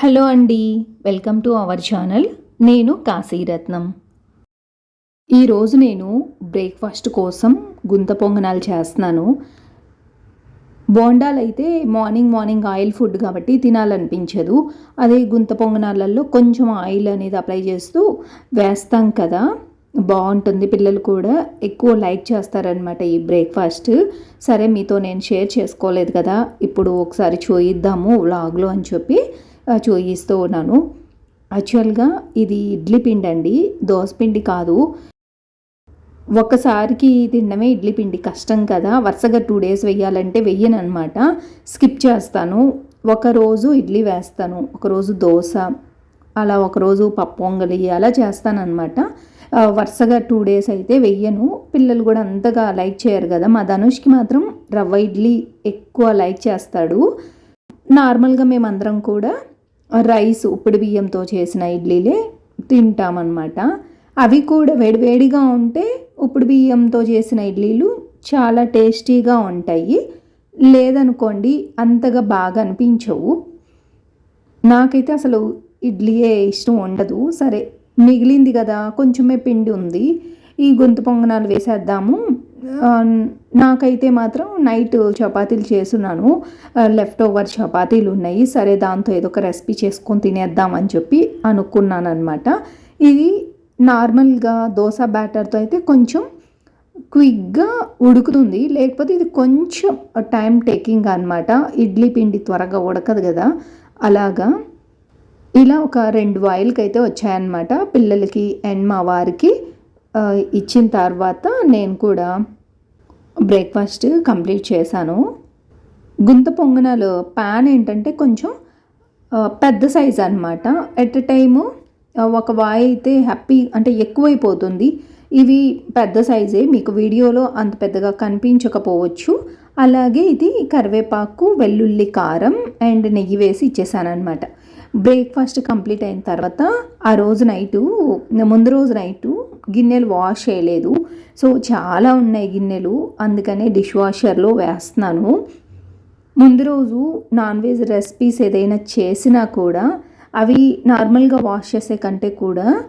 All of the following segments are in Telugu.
హలో అండి వెల్కమ్ టు అవర్ ఛానల్. నేను కాశీరత్నం. ఈరోజు నేను బ్రేక్ఫాస్ట్ కోసం గుంత పొంగనాలు చేస్తున్నాను. బోండాలు అయితే మార్నింగ్ మార్నింగ్ ఆయిల్ ఫుడ్ కాబట్టి తినాలనిపించదు. అదే గుంత పొంగనాలలో కొంచెం ఆయిల్ అనేది అప్లై చేస్తూ వేస్తాం కదా. బాగుంటుంది పిల్లలు కూడా ఎక్కువ లైక్ చేస్తారనమాట ఈ బ్రేక్ఫాస్ట్. సరే మీతో నేను షేర్ చేసుకోలేదు కదా. ఇప్పుడు ఒకసారి చూయిద్దాము వ్లాగ్లో అని చెప్పి. చూయిస్తూ ఉన్నాను. యాక్చువల్గా ఇది ఇడ్లీ పిండి అండి. పిండి కాదు. ఒక్కసారికి తినడమే ఇడ్లీ పిండి. కష్టం కదా. వరుసగా టూ డేస్ వెయ్యాలంటే వెయ్యను అనమాట స్కిప్ చేస్తాను. ఒకరోజు ఇడ్లీ వేస్తాను. ఒకరోజు దోశ. అలా ఒకరోజు పప్పొంగలి అలా చేస్తానన్నమాట. వరుసగా టూ డేస్ అయితే వెయ్యను. పిల్లలు కూడా అంతగా లైక్ చేయరు కదా. మా ధనుష్కి మాత్రం రవ్వ ఇడ్లీ ఎక్కువ లైక్ చేస్తాడు. నార్మల్గా మేమందరం కూడా రైస్ ఉప్పుడు బియ్యంతో చేసిన ఇడ్లీలే తింటామన్నమాట. అవి కూడా వేడివేడిగా ఉంటే ఉప్పుడు బియ్యంతో చేసిన ఇడ్లీలు చాలా టేస్టీగా ఉంటాయి. లేదనుకోండి అంతగా బాగా అనిపించవు. నాకైతే అసలు ఇడ్లీయే ఇష్టం ఉండదు. సరే మిగిలింది కదా కొంచెమే పిండి ఉంది. ఈ గొంతు పొంగనాలు వేసేద్దాము. నాకైతే మాత్రం నైట్ చపాతీలు చేస్తున్నాను. లెఫ్ట్ ఓవర్ చపాతీలు ఉన్నాయి. సరే దాంతో ఏదో ఒక రెసిపీ చేసుకొని తినేద్దామని చెప్పి అనుకున్నాను అనమాట ఇది నార్మల్గా దోశ బ్యాటర్తో అయితే కొంచెం క్విక్గా ఉడుకుతుంది. లేకపోతే ఇది కొంచెం టైం టేకింగ్ అనమాట ఇడ్లీ పిండి త్వరగా ఉడకదు కదా. అలాగా. ఇలా ఒక రెండు వాయిల్కి అయితే వచ్చాయన్నమాట. పిల్లలకి అండ్ మా వారికి ఇచ్చిన తర్వాత నేను కూడా బ్రేక్ఫాస్ట్ కంప్లీట్ చేశాను. గుంత పొంగనాలు ప్యాన్ ఏంటంటే కొంచెం పెద్ద సైజ్ అనమాట ఎట్ ఎ టైము ఒక వాయి అయితే హ్యాపీ అంటే ఎక్కువైపోతుంది. ఇవి పెద్ద సైజే మీకు వీడియోలో అంత పెద్దగా కనిపించకపోవచ్చు. అలాగే ఇది కరివేపాకు వెల్లుల్లి కారం అండ్ నెయ్యి వేసి ఇచ్చేసాను అనమాట బ్రేక్ఫాస్ట్ కంప్లీట్ అయిన తర్వాత ఆ రోజు నైటు ముందు రోజు నైటు గిన్నెలు వాష్ చేయలేదు. సో చాలా ఉన్నాయి గిన్నెలు. అందుకనే డిష్ వాషర్లో వేస్తున్నాను. ముందు రోజు నాన్ వెజ్ రెసిపీస్ ఏదైనా చేసినా కూడా అవి నార్మల్గా వాష్ చేసే కంటే కూడా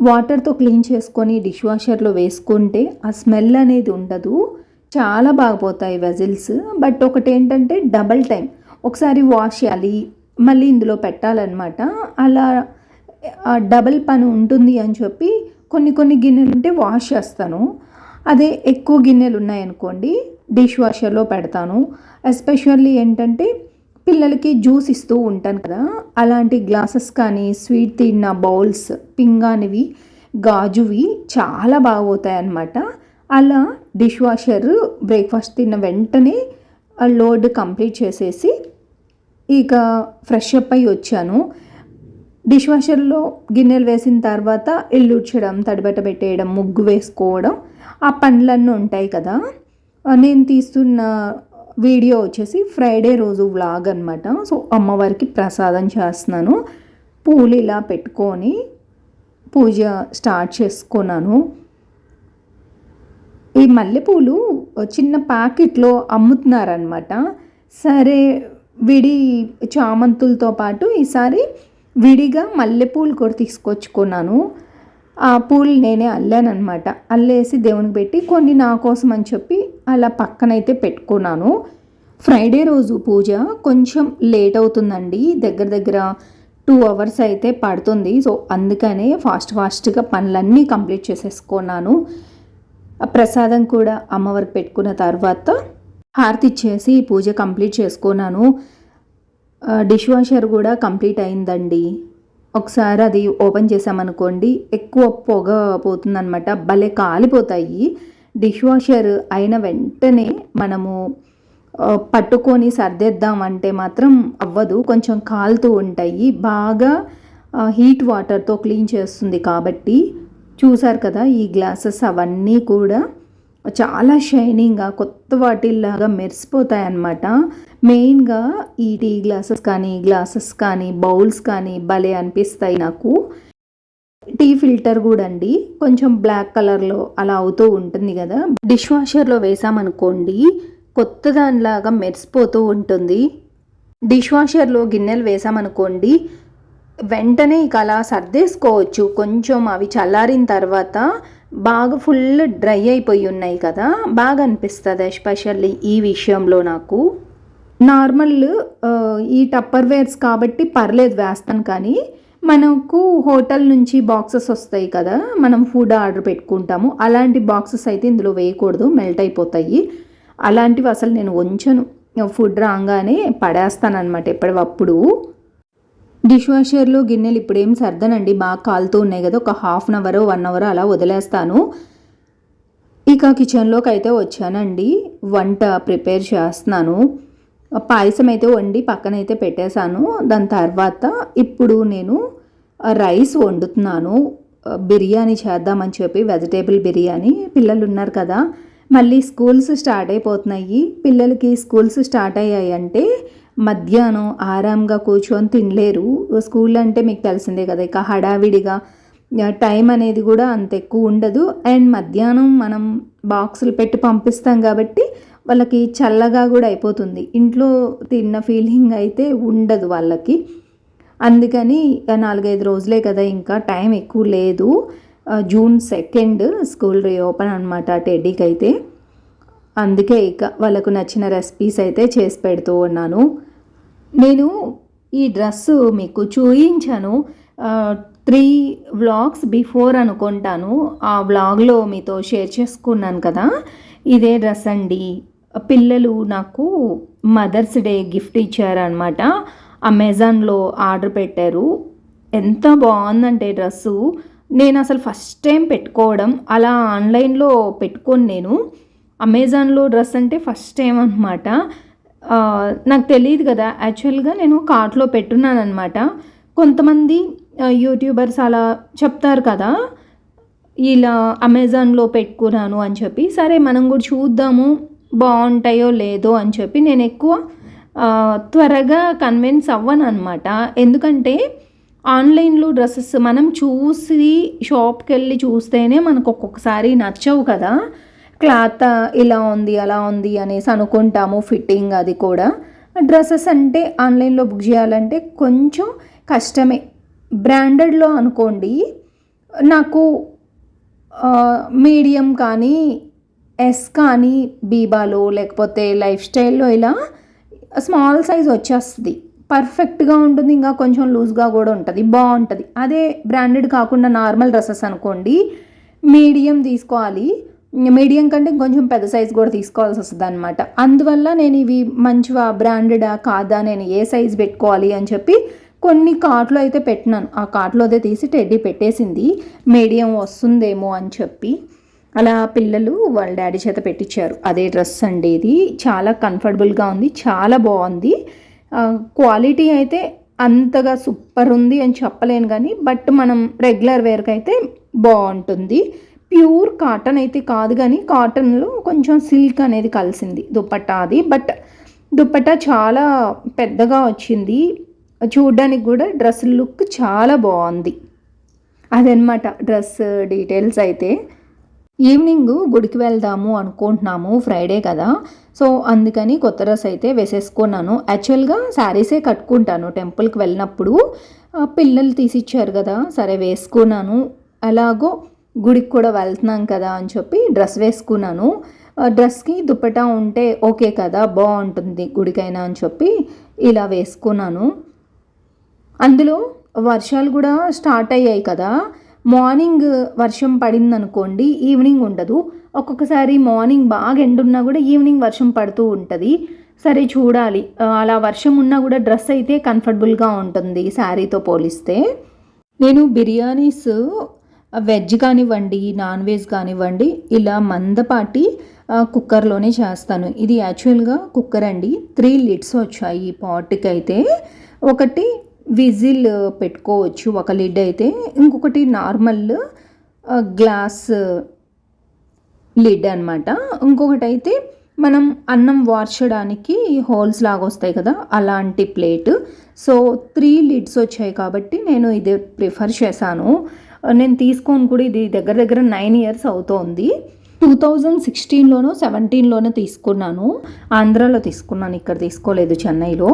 వాటర్తో క్లీన్ చేసుకొని డిష్ వాషర్లో వేసుకుంటే ఆ స్మెల్ అనేది ఉండదు. చాలా బాగుపోతాయి వెజిల్స్. బట్ ఒకటి ఏంటంటే డబల్ టైం ఒకసారి వాష్ చేయాలి మళ్ళీ ఇందులో పెట్టాలన్నమాట. అలా డబల్ పని ఉంటుంది అని చెప్పి కొన్ని కొన్ని గిన్నెలు ఉంటే వాష్ చేస్తాను. అదే ఎక్కువ గిన్నెలు ఉన్నాయనుకోండి డిష్ వాషర్లో పెడతాను. ఎస్పెషల్లీ ఏంటంటే పిల్లలకి జ్యూస్ ఇస్తూ ఉంటాను కదా అలాంటి గ్లాసెస్ కానీ స్వీట్ తిన్న బౌల్స్ పింగానివి గాజువి చాలా బాగోతాయి అన్నమాట అలా డిష్ వాషర్ బ్రేక్ఫాస్ట్ తిన్న వెంటనే లోడ్ కంప్లీట్ చేసేసి ఇక ఫ్రెష్ అప్ అయ్యి వచ్చాను. డిష్ వాషర్లో గిన్నెలు వేసిన తర్వాత ఇల్లు ఉడ్చడం తడిబట్ట పెట్టేయడం ముగ్గు వేసుకోవడం ఆ పనులన్నీ ఉంటాయి కదా. నేను తీస్తున్న వీడియో వచ్చేసి ఫ్రైడే రోజు వ్లాగ్ అనమాట సో అమ్మవారికి ప్రసాదం చేస్తున్నాను. పూలు ఇలా పెట్టుకొని పూజ స్టార్ట్ చేసుకున్నాను. ఈ మల్లెపూలు చిన్న ప్యాకెట్లో అమ్ముతున్నారనమాట సరే విడి చామంతులతో పాటు ఈసారి విడిగా మల్లెపూలు కూడా తీసుకొచ్చుకున్నాను. ఆ పూలు నేనే అల్లానమాట అల్లేసి దేవునికి పెట్టి కొన్ని నా కోసం అని చెప్పి అలా పక్కనైతే పెట్టుకున్నాను. ఫ్రైడే రోజు పూజ. కొంచెం లేట్ అవుతుందండి. దగ్గర దగ్గర టూ అవర్స్ అయితే పడుతుంది. సో అందుకనే ఫాస్ట్ ఫాస్ట్గా పనులన్నీ కంప్లీట్ చేసేసుకున్నాను. ప్రసాదం కూడా అమ్మవారికి పెట్టుకున్న తర్వాత హారతి ఇచ్చేసి పూజ కంప్లీట్ చేసుకున్నాను. డిష్ వాషర్ కూడా కంప్లీట్ అయిందండి. ఒకసారి అది ఓపెన్ చేసామనుకోండి ఎక్కువ పొగ పోతుందనమాట భలే కాలిపోతాయి. డిష్ వాషర్ అయిన వెంటనే మనము పట్టుకొని సర్దేద్దాం అంటే మాత్రం అవ్వదు. కొంచెం కాలుతూ ఉంటాయి. బాగా హీట్ వాటర్తో క్లీన్ చేస్తుంది కాబట్టి. చూసారు కదా ఈ గ్లాసెస్ అవన్నీ కూడా. చాలా షైనింగ్గా కొత్త వాటిల్లాగా మెరిసిపోతాయి అన్నమాట మెయిన్గా ఈ టీ గ్లాసెస్ కానీ గ్లాసెస్ కానీ బౌల్స్ కానీ భలే అనిపిస్తాయి నాకు. టీ ఫిల్టర్ కూడా అండి కొంచెం బ్లాక్ కలర్లో అలా అవుతూ ఉంటుంది కదా డిష్ వాషర్లో వేసామనుకోండి కొత్త దానిలాగా మెరిసిపోతూ ఉంటుంది. డిష్ వాషర్లో గిన్నెలు వేసామనుకోండి వెంటనే ఇక అలా సర్దేసుకోవచ్చు. కొంచెం అవి చల్లారిన తర్వాత బాగా ఫుల్ డ్రై అయిపోయి ఉన్నాయి కదా. బాగా అనిపిస్తుంది ఎస్పెషల్లీ ఈ విషయంలో నాకు. నార్మల్ ఈ టప్పర్ వేర్స్ కాబట్టి పర్లేదు వేస్తాను కానీ మనకు హోటల్ నుంచి బాక్సెస్ వస్తాయి కదా. మనం ఫుడ్ ఆర్డర్ పెట్టుకుంటాము. అలాంటి బాక్సెస్ అయితే ఇందులో వేయకూడదు. మెల్ట్ అయిపోతాయి. అలాంటివి అసలు నేను ఉంచను. ఫుడ్ రాగానే పడేస్తానమాట ఎప్పటికప్పుడు డిష్ వాషర్లో గిన్నెలు ఇప్పుడు ఏం సర్దనండి. బాగా కాలుతూ ఉన్నాయి కదా ఒక half an hour one hour అలా వదిలేస్తాను. ఇక కిచెన్లోకి అయితే వచ్చానండి. వంట ప్రిపేర్ చేస్తున్నాను. పాయసం అయితే వండి పక్కనైతే పెట్టేశాను. దాని తర్వాత ఇప్పుడు నేను రైస్ వండుతున్నాను. బిర్యానీ చేద్దామని చెప్పి వెజిటేబుల్ బిర్యానీ పిల్లలు ఉన్నారు కదా. మళ్ళీ స్కూల్స్ స్టార్ట్ అయిపోతున్నాయి. పిల్లలకి స్కూల్స్ స్టార్ట్ అయ్యాయి అంటే మధ్యాహ్నం ఆరాంగా కూర్చొని తినలేరు. స్కూల్ అంటే మీకు తెలిసిందే కదా ఇక హడావిడిగా టైం అనేది కూడా అంత ఎక్కువ ఉండదు. అండ్ మధ్యాహ్నం మనం బాక్సులు పెట్టి పంపిస్తాం కాబట్టి వాళ్ళకి చల్లగా కూడా అయిపోతుంది. ఇంట్లో తిన్న ఫీలింగ్ అయితే ఉండదు వాళ్ళకి. అందుకని నాలుగైదు రోజులే కదా ఇంకా టైం ఎక్కువ లేదు. జూన్ సెకండ్ స్కూల్ రీఓపెన్ అనమాట టెడ్డీకి అయితే అందుకే ఇక వాళ్ళకు నచ్చిన రెసిపీస్ అయితే చేసి పెడుతూ ఉన్నాను. నేను ఈ డ్రెస్ మీకు చూయించాను. త్రీ వ్లాగ్స్ బిఫోర్ అనుకుంటాను. ఆ వ్లాగ్లో మీతో షేర్ చేసుకున్నాను కదా. ఇదే డ్రెస్ అండి. పిల్లలు నాకు మదర్స్ డే గిఫ్ట్ ఇచ్చారనమాట అమెజాన్లో ఆర్డర్ పెట్టారు. ఎంత బాగుందంటే డ్రెస్సు. నేను అసలు ఫస్ట్ టైం పెట్టుకోవడం. అలా ఆన్లైన్లో పెట్టుకొని నేను. అమెజాన్లో డ్రెస్ అంటే ఫస్ట్ టైం అనమాట నాకు తెలియదు కదా. యాక్చువల్గా నేను కార్ట్లో పెట్టున్నాను అనమాట కొంతమంది యూట్యూబర్స్ అలా చెప్తారు కదా ఇలా అమెజాన్లో పెట్టుకున్నాను అని చెప్పి. సరే మనం కూడా చూద్దాము బాగుంటాయో లేదో అని చెప్పి నేను ఎక్కువ త్వరగా కన్విన్స్ అవ్వను అనమాట ఎందుకంటే ఆన్లైన్లో డ్రెస్సెస్ మనం చూసి షాప్కి వెళ్ళి చూస్తేనే మనకు ఒక్కొక్కసారి నచ్చవు కదా. క్లాత్ ఇలా ఉంది అలా ఉంది అనేసి అనుకుంటాము ఫిట్టింగ్ అది కూడా. డ్రెస్సెస్ అంటే ఆన్లైన్లో బుక్ చేయాలంటే కొంచెం కష్టమే. బ్రాండెడ్లో అనుకోండి నాకు మీడియం కానీ ఎస్ కానీ బీబాలో లేకపోతే లైఫ్ స్టైల్లో ఇలా స్మాల్ సైజ్ వచ్చేస్తుంది. పర్ఫెక్ట్గా ఉంటుంది ఇంకా కొంచెం లూజ్గా కూడా ఉంటుంది బాగుంటుంది. అదే బ్రాండెడ్ కాకుండా నార్మల్ డ్రెస్సెస్ అనుకోండి మీడియం తీసుకోవాలి. మీడియం కంటే కొంచెం పెద్ద సైజ్ కూడా తీసుకోవాల్సి వస్తుంది అనమాట అందువల్ల నేను ఇవి మంచివా బ్రాండెడా కాదా నేను ఏ సైజ్ పెట్టుకోవాలి అని చెప్పి కొన్ని కార్ట్లో అయితే పెట్టినాను. ఆ కార్ట్లో అదే తీసి టెడ్డీ పెట్టేసింది. మీడియం వస్తుందేమో అని చెప్పి అలా పిల్లలు వాళ్ళ డాడీ చేత పెట్టించారు అదే డ్రెస్ అండి ఇది. చాలా కంఫర్టబుల్గా ఉంది. చాలా బాగుంది. క్వాలిటీ అయితే అంతగా సూపర్ ఉంది అని చెప్పలేను కానీ బట్ మనం రెగ్యులర్ వేర్కి అయితే బాగుంటుంది. ప్యూర్ కాటన్ అయితే కాదు కానీ కాటన్లో కొంచెం సిల్క్ అనేది కలిసింది దుప్పట్ట అది బట్ దుప్పట్ట చాలా పెద్దగా వచ్చింది. చూడ్డానికి కూడా డ్రెస్ లుక్ చాలా బాగుంది. అదనమాట డ్రెస్ డీటెయిల్స్ అయితే. ఈవినింగ్ గుడికి వెళ్దాము అనుకుంటున్నాము ఫ్రైడే కదా. సో అందుకని కొత్త డ్రెస్ అయితే వేసేసుకున్నాను. యాక్చువల్గా శారీసే కట్టుకుంటాను టెంపుల్కి వెళ్ళినప్పుడు. పిల్లలు తీసిచ్చారు కదా సరే వేసుకున్నాను. అలాగో గుడికి కూడా వెళ్తున్నాం కదా అని చెప్పి డ్రెస్ వేసుకున్నాను. డ్రెస్కి దుప్పటా ఉంటే ఓకే కదా బాగుంటుంది గుడికైనా అని చెప్పి ఇలా వేసుకున్నాను. అందులో వర్షాలు కూడా స్టార్ట్ అయ్యాయి కదా. మార్నింగ్ వర్షం పడింది అనుకోండి ఈవినింగ్ ఉండదు. ఒక్కొక్కసారి మార్నింగ్ బాగా ఎండున్నా కూడా ఈవినింగ్ వర్షం పడుతూ ఉంటుంది. సరే చూడాలి. అలా వర్షం ఉన్నా కూడా డ్రెస్ అయితే కంఫర్టబుల్గా ఉంటుంది శారీతో పోలిస్తే. నేను బిర్యానీస్ వెజ్ కానివ్వండి నాన్ వెజ్ కానివ్వండి ఇలా మందపాటి కుక్కర్లోనే చేస్తాను. ఇది యాక్చువల్గా కుక్కర్ అండి. త్రీ లిడ్స్ వచ్చాయి ఈ పాట్కి అయితే ఒకటి విజిల్ పెట్టుకోవచ్చు ఒక లిడ్ అయితే. ఇంకొకటి నార్మల్ గ్లాస్ లిడ్ అనమాట ఇంకొకటి అయితే మనం అన్నం వార్చడానికి హోల్స్ లాగా వస్తాయి కదా అలాంటి ప్లేట్. సో త్రీ లిడ్స్ వచ్చాయి కాబట్టి నేను ఇది ప్రిఫర్ చేశాను. నేను తీసుకొని కూడా ఇది దగ్గర దగ్గర నైన్ ఇయర్స్ అవుతోంది. టూ థౌజండ్ సిక్స్టీన్లోనో సెవెంటీన్లోనో తీసుకున్నాను. ఆంధ్రాలో తీసుకున్నాను ఇక్కడ తీసుకోలేదు చెన్నైలో.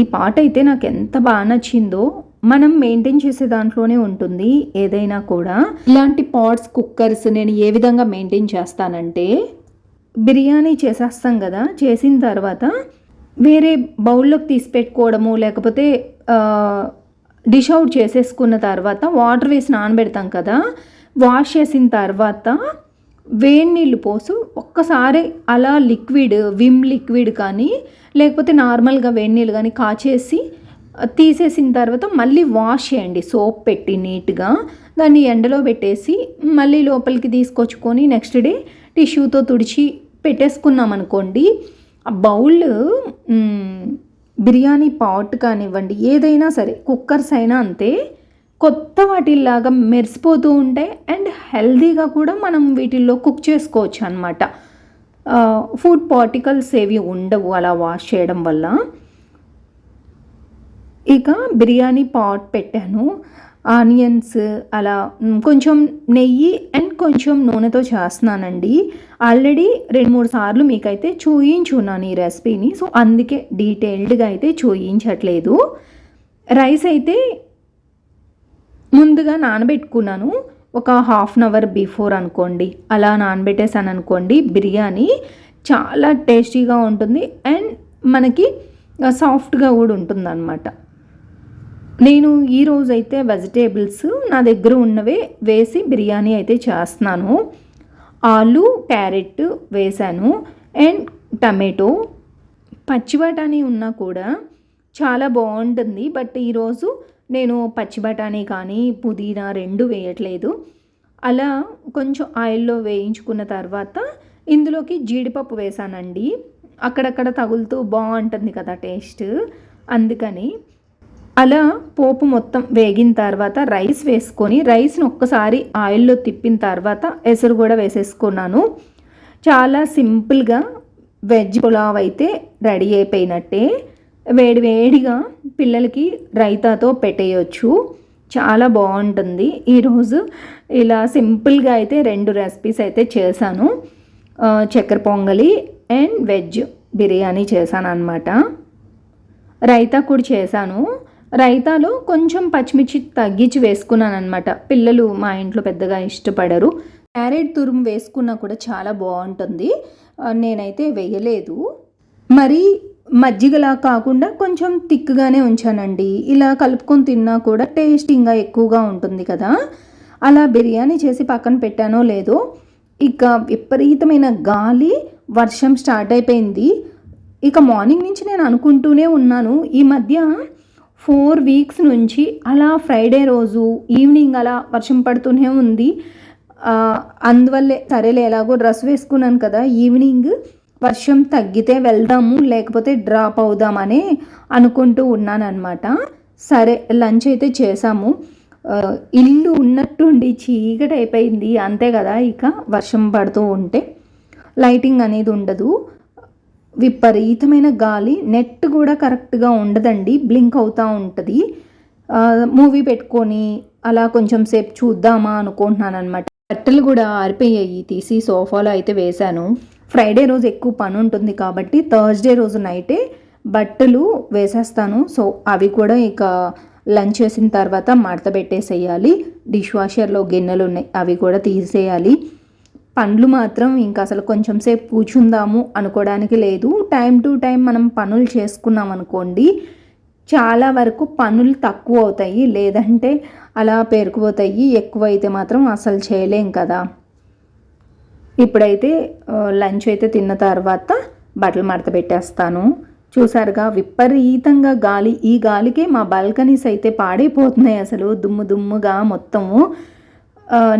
ఈ పాట అయితే నాకు ఎంత బాగా నచ్చిందో మనం మెయింటైన్ చేసే దాంట్లోనే ఉంటుంది ఏదైనా కూడా. ఇలాంటి పాట్స్ కుక్కర్స్ నేను ఏ విధంగా మెయింటైన్ చేస్తానంటే బిర్యానీ చేసేస్తాం కదా చేసిన తర్వాత వేరే బౌల్లోకి తీసి పెట్టుకోవడము లేకపోతే డిష్ అవుట్ చేసేసుకున్న తర్వాత వాటర్ వేసి నానబెడతాం కదా వాష్ చేసిన తర్వాత వేడి నీళ్ళు పోసు ఒక్కసారి అలా లిక్విడ్ విమ్ లిక్విడ్ కానీ లేకపోతే నార్మల్గా వేడి నీళ్ళు కానీ కాచేసి తీసేసిన తర్వాత మళ్ళీ వాష్ చేయండి. సోప్ పెట్టి నీట్గా దాన్ని ఎండలో పెట్టేసి మళ్ళీ లోపలికి తీసుకొచ్చుకొని నెక్స్ట్ డే టిష్యూతో తుడిచి పెట్టేసుకున్నాం అనుకోండి ఆ బౌల్ బిర్యానీ పాట్ కానివ్వండి ఏదైనా సరే కుక్కర్స్ అయినా అంతే కొత్త వాటిల్లాగా మెరిసిపోతూ ఉంటాయి అండ్ హెల్దీగా కూడా మనం వీటిల్లో కుక్ చేసుకోవచ్చు అనమాట ఫుడ్ పార్టికల్స్ ఏవి ఉండవు అలా వాష్ చేయడం వల్ల. ఇక బిర్యానీ పాట్ పెట్టాను. ఆనియన్స్ అలా కొంచెం నెయ్యి అండ్ కొంచెం నూనెతో చేస్తున్నానండి. ఆల్రెడీ రెండు మూడు సార్లు మీకైతే చూయించున్నాను ఈ రెసిపీని. సో అందుకే డీటెయిల్డ్గా అయితే చూయించట్లేదు. రైస్ అయితే ముందుగా నానబెట్టుకున్నాను. ఒక హాఫ్ అన్ అవర్ బిఫోర్ అనుకోండి. అలా నానబెట్టేసాను అనుకోండి బిర్యానీ చాలా టేస్టీగా ఉంటుంది అండ్ మనకి సాఫ్ట్గా కూడా ఉంటుంది అనమాట నేను ఈరోజు అయితే వెజిటేబుల్స్ నా దగ్గర ఉన్నవే వేసి బిర్యానీ అయితే చేస్తున్నాను. ఆలు క్యారెట్ వేసాను అండ్ టమాటో. పచ్చి బఠానీ ఉన్నా కూడా చాలా బాగుంటుంది. బట్ ఈరోజు నేను పచ్చి బఠానీ కానీ పుదీనా రెండు వేయట్లేదు. అలా కొంచెం ఆయిల్లో వేయించుకున్న తర్వాత ఇందులోకి జీడిపప్పు వేసానండి అక్కడక్కడ తగులుతూ బాగుంటుంది కదా టేస్ట్. అందుకని అలా పోపు మొత్తం వేగిన తర్వాత రైస్ వేసుకొని రైస్ని ఒక్కసారి ఆయిల్లో తిప్పిన తర్వాత ఎసరు కూడా వేసేసుకున్నాను. చాలా సింపుల్గా వెజ్ పులావ్ అయితే రెడీ అయిపోయినట్టే. వేడి వేడిగా పిల్లలకి రైతాతో పెట్టేయచ్చు. చాలా బాగుంటుంది. ఈరోజు ఇలా సింపుల్గా అయితే రెండు రెసిపీస్ అయితే చేశాను. చక్కెర పొంగలి అండ్ వెజ్ బిర్యానీ చేశాను అనమాట రైతా కూడా చేశాను. రైతాలో కొంచెం పచ్చిమిర్చి తగ్గించి వేసుకున్నాను అనమాట పిల్లలు మా ఇంట్లో పెద్దగా ఇష్టపడరు. క్యారెట్ తురుము వేసుకున్నా కూడా చాలా బాగుంటుంది. నేనైతే వేయలేదు. మరి మజ్జిగలా కాకుండా కొంచెం థిక్గానే ఉంచానండి. ఇలా కలుపుకొని తిన్నా కూడా టేస్టింగ్గా ఎక్కువగా ఉంటుంది కదా. అలా బిర్యానీ చేసి పక్కన పెట్టానో లేదో ఇక విపరీతమైన గాలి వర్షం స్టార్ట్ అయిపోయింది. ఇక మార్నింగ్ నుంచి నేను అనుకుంటూనే ఉన్నాను. ఈ మధ్య ఫోర్ వీక్స్ నుంచి అలా ఫ్రైడే రోజు ఈవినింగ్ అలా వర్షం పడుతూనే ఉంది. అందువల్లే సరేలే ఎలాగో డ్రెస్ వేసుకున్నాను కదా ఈవినింగ్ వర్షం తగ్గితే వెళ్దాము లేకపోతే డ్రాప్ అవుదామని అనుకుంటూ ఉన్నాను సరే లంచ్ అయితే చేసాము ఇల్లు ఉన్నట్టుండి చీకటి అయిపోయింది అంతే కదా ఇక వర్షం పడుతూ ఉంటే. లైటింగ్ అనేది ఉండదు. విపరీతమైన గాలి నెట్ కూడా కరెక్ట్గా ఉండదండి బ్లింక్ అవుతూ ఉంటుంది. మూవీ పెట్టుకొని అలా కొంచెం సేపు చూద్దామా అనుకుంటున్నాను అనమాట బట్టలు కూడా ఆరిపోయాయి తీసి సోఫాలో అయితే వేశాను. ఫ్రైడే రోజు ఎక్కువ పని ఉంటుంది కాబట్టి థర్స్డే రోజు నైటే బట్టలు వేసేస్తాను. సో అవి కూడా ఇక లంచ్ చేసిన తర్వాత మడత పెట్టేసేయాలి. డిష్ వాషర్లో గిన్నెలు ఉన్నాయి అవి కూడా తీసేయాలి. పండ్లు మాత్రం ఇంకా అసలు కొంచెం సేపు కూర్చుందాము అనుకోవడానికి లేదు. టైం టు టైం మనం పనులు చేసుకున్నాం అనుకోండి చాలా వరకు పనులు తక్కువ అవుతాయి. లేదంటే అలా పేరుకుపోతాయి. ఎక్కువ అయితే మాత్రం అసలు చేయలేం కదా. ఇప్పుడైతే లంచ్ అయితే తిన్న తర్వాత బట్టలు మడత పెట్టేస్తాను. చూసారుగా విపరీతంగా గాలి. ఈ గాలికే మా బాల్కనీస్ అయితే పాడైపోతున్నాయి అసలు. దుమ్ము దుమ్ముగా మొత్తము.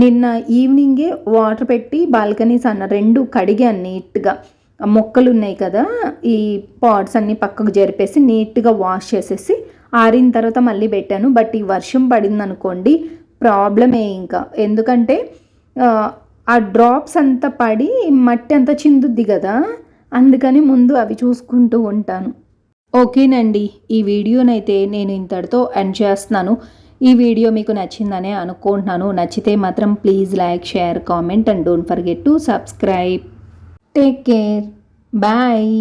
నిన్న ఈవినింగే వాటర్ పెట్టి బాల్కనీస్ అన్న రెండు కడిగాను నీట్గా మొక్కలు ఉన్నాయి కదా ఈ పాట్స్ అన్ని పక్కకు జరిపేసి నీట్గా వాష్ చేసేసి ఆరిన తర్వాత మళ్ళీ పెట్టాను. బట్ ఈ వర్షం పడింది అనుకోండి ప్రాబ్లమే ఇంకా. ఎందుకంటే ఆ, ఆ డ్రాప్స్ అంతా పడి మట్టి అంతా చిందుద్ది కదా అందుకని ముందు అవి చూసుకుంటూ ఉంటాను. ఓకేనండి ఈ వీడియోనైతే నేను ఇంతటితో ఎండ్ చేస్తున్నాను. ఈ వీడియో మీకు నచ్చిందనే అనుకుంటున్నాను. నచ్చితే మాత్రం please like share comment and don't forget to subscribe take care bye